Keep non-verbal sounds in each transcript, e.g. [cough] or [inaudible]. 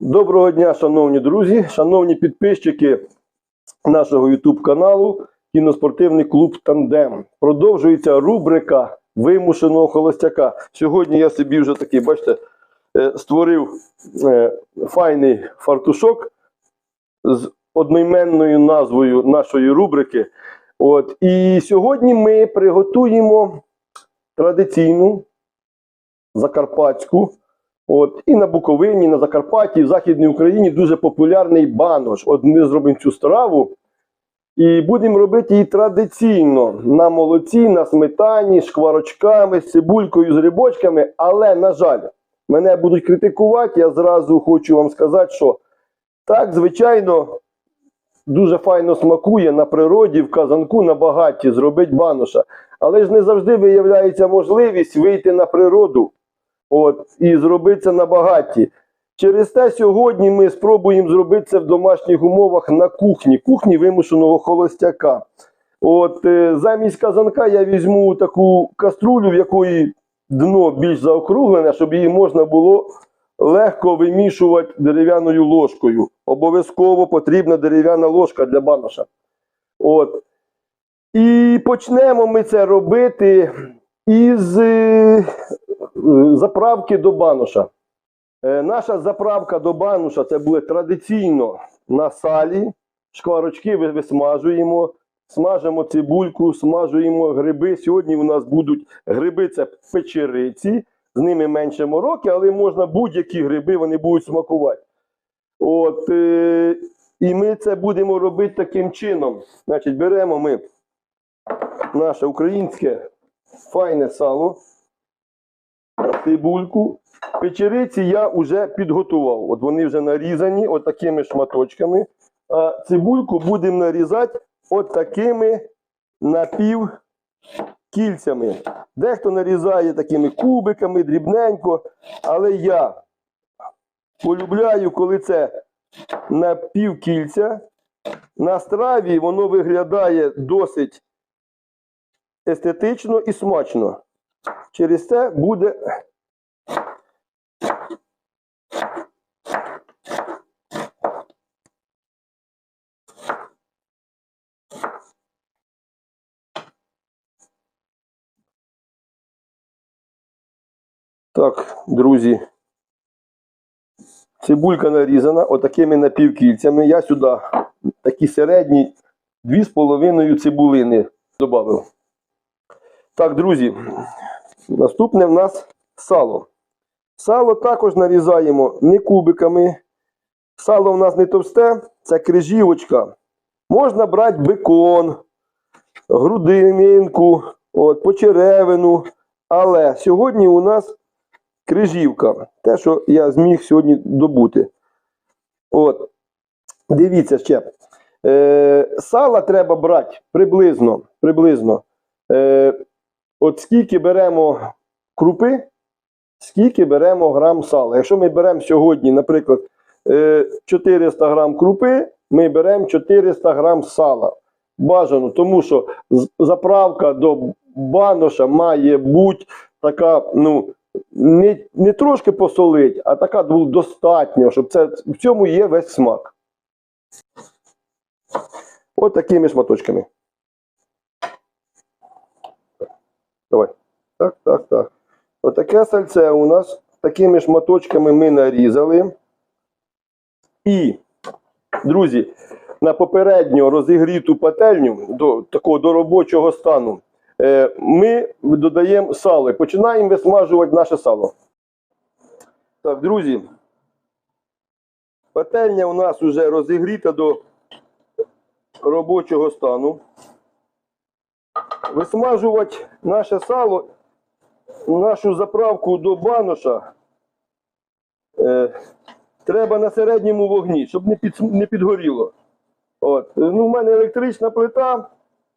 Доброго дня, шановні друзі, шановні підписчики нашого YouTube каналу Кіноспортивний клуб Тандем. Продовжується рубрика вимушеного холостяка. Сьогодні я собі вже такий, бачите, е, створив е, файний фартушок з одноіменною назвою нашої рубрики. От, і сьогодні ми приготуємо традиційну закарпатську. От, і на Буковині, на Закарпатті, в Західній Україні дуже популярний банош. От ми зробимо цю страву і будемо робити її традиційно на молоці, на сметані, шкварочками, з цибулькою, з грибочками. Але, на жаль, мене будуть критикувати. Я зразу хочу вам сказати, що так, звичайно, дуже файно смакує на природі, в казанку, на багаті зробити баноша. Але ж не завжди виявляється можливість вийти на природу. От, і зробити це на багаті. Через те сьогодні ми спробуємо зробити це в домашніх умовах на кухні, кухні вимушеного холостяка. От, е, замість казанка я візьму таку каструлю, в якої дно більш заокруглене, щоб її можна було легко вимішувати дерев'яною ложкою. Обов'язково потрібна дерев'яна ложка для баноша. От. І почнемо ми це робити із е, заправки до баноша. Е, Наша заправка до бануша це буде традиційно на салі. Шкварочки висмажуємо, смажимо цибульку, смажуємо гриби. Сьогодні у нас будуть гриби це печериці, з ними менше мороки, але можна будь-які гриби, вони будуть смакувати. От, е, і ми це будемо робити таким чином. Значить, беремо ми наше українське файне сало, цибульку. Печериці я вже підготував. От вони вже нарізані от шматочками. А цибульку будемо нарізати от напівкільцями. Дехто нарізає такими кубиками, дрібненько. Але я полюбляю, коли це напівкільця. На страві воно виглядає досить естетично і смачно. Через це буде Так, друзі. Цибулька нарізана отакими напівкільцями. Я сюди такі середні 2,5 цибулини додав. Так, друзі, наступне в нас сало. Сало також нарізаємо не кубиками. Сало в нас не товсте, це крижівочка. Можна брати бекон, грудинку, от, почеревину. Але сьогодні у нас крижівка. Те, що я зміг сьогодні добути. От. Дивіться ще. Е, сала треба брати приблизно. приблизно. Е, от скільки беремо крупи, скільки беремо грам сала. Якщо ми беремо сьогодні, наприклад, е, 400 грам крупи, ми беремо 400 грам сала. Бажано, тому що заправка до баноша має бути така, ну, не, не трошки посолить, а така достатньо, щоб це в цьому є весь смак. От такими шматочками. Давай. Так, так, так. Отаке сальце у нас такими шматочками ми нарізали. І, друзі, на попередньо розігріту пательню до такого до робочого стану е, ми додаємо сало починаємо висмажувати наше сало. Так, друзі, пательня у нас вже розігріта до робочого стану. Висмажувати наше сало, нашу заправку до баноша е, треба на середньому вогні, щоб не, під, не підгоріло. От. Ну, у мене електрична плита,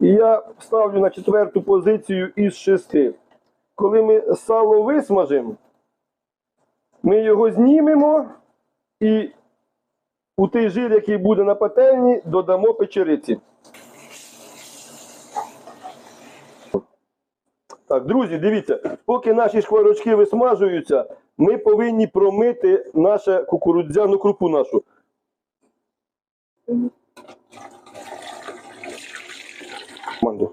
і я ставлю на четверту позицію із шести. Коли ми сало висмажимо, ми його знімемо і у той жир, який буде на пательні, додамо печериці. Так, друзі, дивіться, поки наші шкварочки висмажуються, ми повинні промити нашу кукурудзяну крупу нашу. Команду.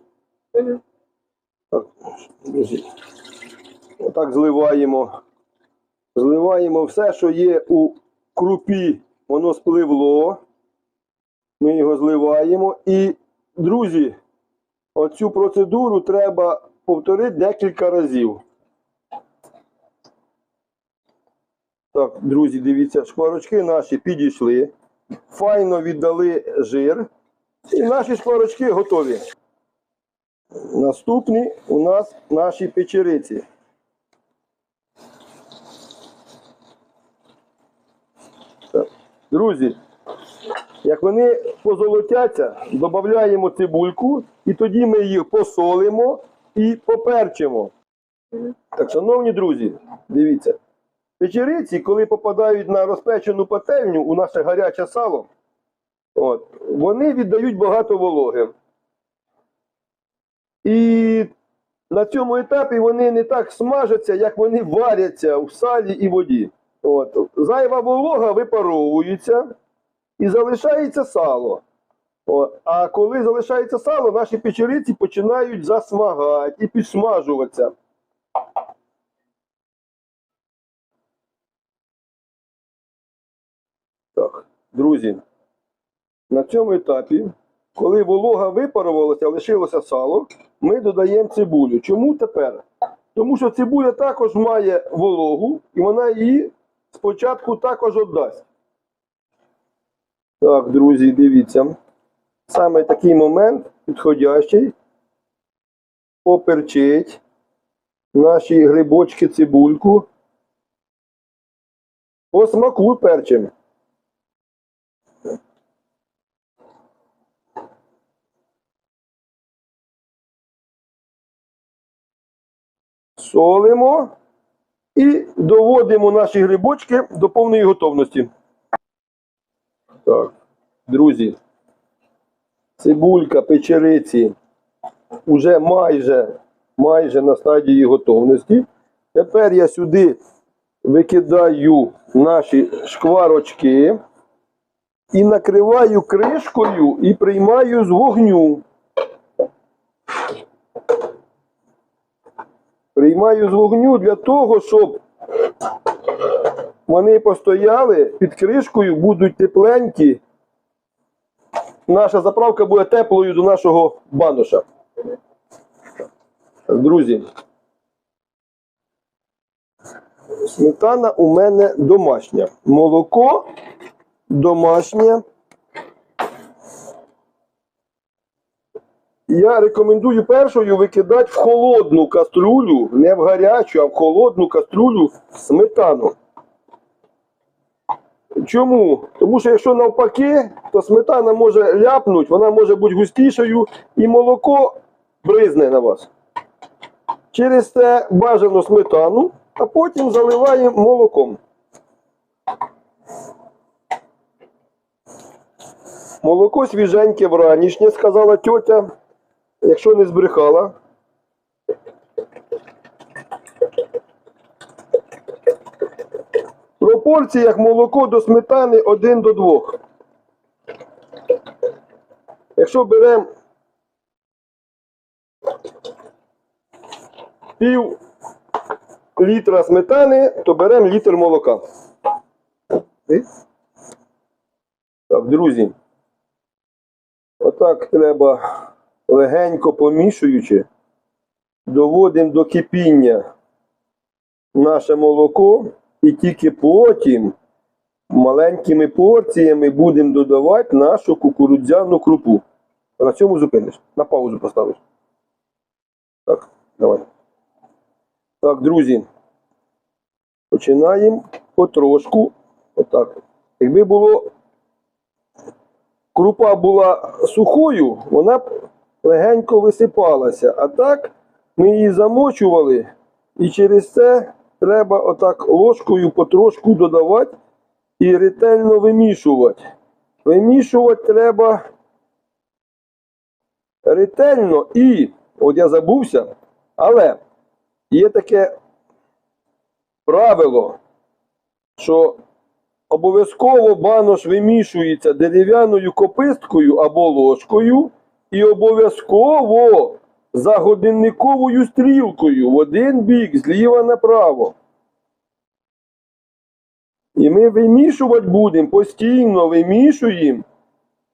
Так, друзі. Отак зливаємо. Зливаємо все, що є у крупі, воно спливло. Ми його зливаємо. І, друзі, оцю процедуру треба повторити декілька разів. Так, друзі, дивіться, шкварочки наші підійшли. Файно віддали жир. І наші шкварочки готові. Наступні у нас наші печериці. Друзі, як вони позолотяться, додаємо цибульку, і тоді ми їх посолимо і поперчимо. Так, шановні друзі, дивіться. Печериці, коли попадають на розпечену пательню у наше гаряче сало, от, вони віддають багато вологи. І на цьому етапі вони не так смажаться, як вони варяться в салі і воді. От. Зайва волога випаровується і залишається сало. А коли залишається сало, наші печериці починають засмагати і підсмажуватися. Так, друзі, на цьому етапі, коли волога випарувалася, лишилося сало, ми додаємо цибулю. Чому тепер? Тому що цибуля також має вологу, і вона її спочатку також віддасть. Так, друзі, дивіться. Саме такий момент підходящий. Поперчить наші грибочки, цибульку. По смаку перчимо. солимо і доводимо наші грибочки до повної готовності. Так, друзі, цибулька, печериці вже майже, майже на стадії готовності. Тепер я сюди викидаю наші шкварочки і накриваю кришкою і приймаю з вогню. Приймаю з вогню для того, щоб вони постояли під кришкою, будуть тепленькі. Наша заправка буде теплою до нашого баноша. Друзі. Сметана у мене домашня. Молоко домашнє. Я рекомендую першою викидати в холодну каструлю, не в гарячу, а в холодну каструлю сметану. Чому? Тому що якщо навпаки, то сметана може ляпнути, вона може бути густішою і молоко бризне на вас. Через це бажано сметану, а потім заливаємо молоком. Молоко свіженьке вранішнє, сказала тьотя якщо не збрехала. В пропорціях молоко до сметани 1 до 2. Якщо беремо пів літра сметани, то беремо літр молока. Так, друзі. Отак треба легенько помішуючи, доводимо до кипіння наше молоко і тільки потім маленькими порціями будемо додавати нашу кукурудзяну крупу. На цьому зупиниш. На паузу поставиш. Так, давай. Так, друзі. Починаємо потрошку. Отак. Якби було крупа була сухою, вона б легенько висипалася. А так ми її замочували, і через це треба отак ложкою потрошку додавати і ретельно вимішувати. Вимішувати треба ретельно і, от я забувся, але є таке правило, що обов'язково банош вимішується дерев'яною кописткою або ложкою, і обов'язково за годинниковою стрілкою в один бік зліва направо. І ми вимішувати будемо, постійно вимішуємо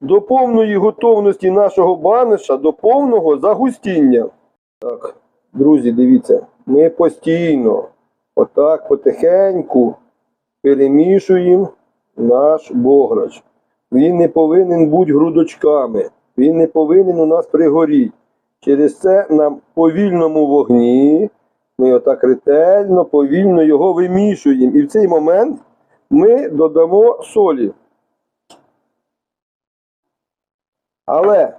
до повної готовності нашого баниша, до повного загустіння. Так, друзі, дивіться, ми постійно, отак потихеньку перемішуємо наш бограч. Він не повинен бути грудочками, він не повинен у нас пригоріти. Через це на повільному вогні ми отак ретельно, повільно його вимішуємо. І в цей момент ми додамо солі. Але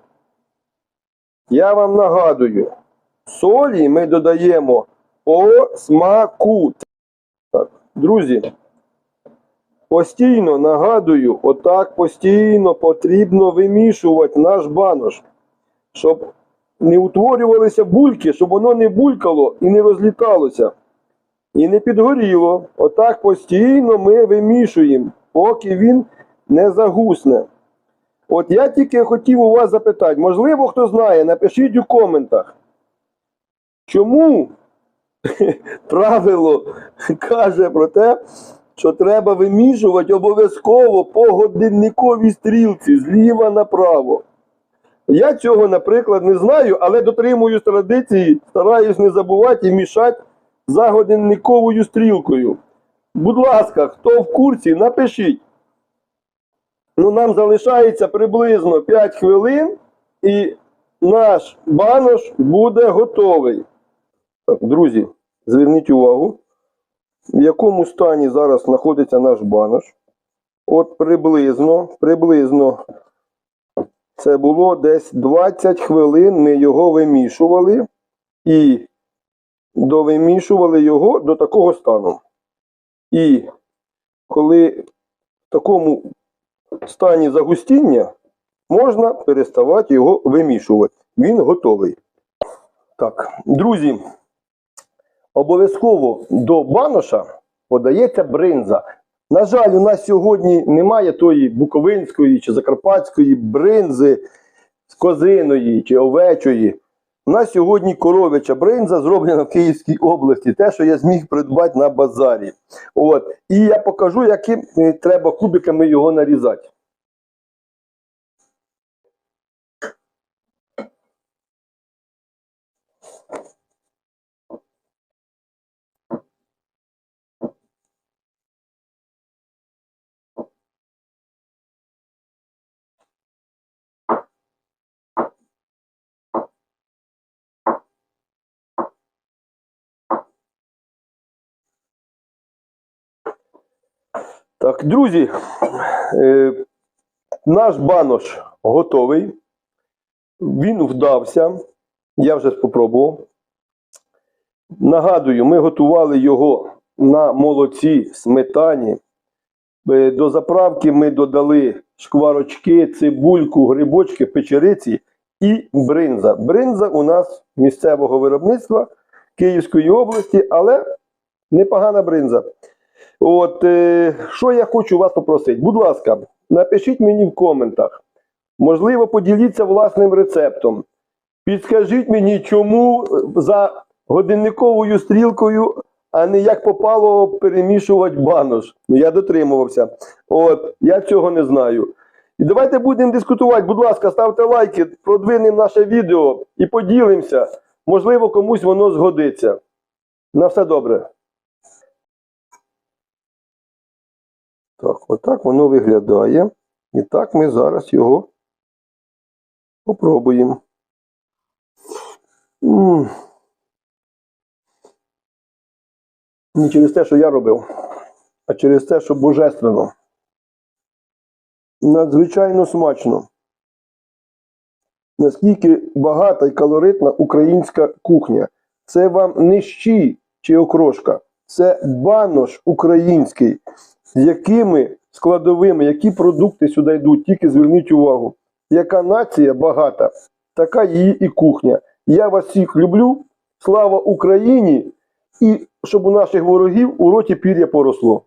я вам нагадую, солі ми додаємо по смаку. Так, друзі, постійно нагадую, отак постійно потрібно вимішувати наш банош, щоб не утворювалися бульки, щоб воно не булькало і не розліталося. І не підгоріло. Отак постійно ми вимішуємо, поки він не загусне. От я тільки хотів у вас запитати, можливо, хто знає, напишіть у коментах, чому [laughs] правило каже про те, що треба вимішувати обов'язково по годинниковій стрілці зліва направо. Я цього, наприклад, не знаю, але дотримуюсь традиції, стараюсь не забувати і мішати за годинниковою стрілкою. Будь ласка, хто в курсі, напишіть. Ну, нам залишається приблизно 5 хвилин, і наш банош буде готовий. Друзі, зверніть увагу, в якому стані зараз знаходиться наш банош. От приблизно, приблизно це було десь 20 хвилин. Ми його вимішували і довимішували його до такого стану. І коли в такому стані загустіння, можна переставати його вимішувати. Він готовий. Так, друзі, обов'язково до баноша подається бринза. На жаль, у нас сьогодні немає тої буковинської чи закарпатської бринзи з козиної чи овечої. У нас сьогодні коров'яча бринза зроблена в Київській області, те, що я зміг придбати на базарі. От. І я покажу, яким е, треба кубиками його нарізати. Так, друзі, е, наш банош готовий. Він вдався. Я вже спробував. Нагадую, ми готували його на молоці, сметані. Е, До заправки ми додали шкварочки, цибульку, грибочки, печериці і бринза. Бринза у нас місцевого виробництва Київської області, але непогана бринза. От, е, що я хочу вас попросити? Будь ласка, напишіть мені в коментах. Можливо, поділіться власним рецептом. Підскажіть мені, чому за годинниковою стрілкою, а не як попало перемішувати банош. Ну, я дотримувався. От, я цього не знаю. І давайте будемо дискутувати. Будь ласка, ставте лайки, продвинемо наше відео і поділимося. Можливо, комусь воно згодиться. На все добре. Так, отак воно виглядає. І так ми зараз його попробуємо. Не через те, що я робив, а через те, що божественно. Надзвичайно смачно. Наскільки багата і калоритна українська кухня. Це вам не щі чи окрошка. Це банош український якими складовими, які продукти сюди йдуть, тільки зверніть увагу. Яка нація багата, така її і кухня. Я вас всіх люблю. Слава Україні! І щоб у наших ворогів у роті пір'я поросло.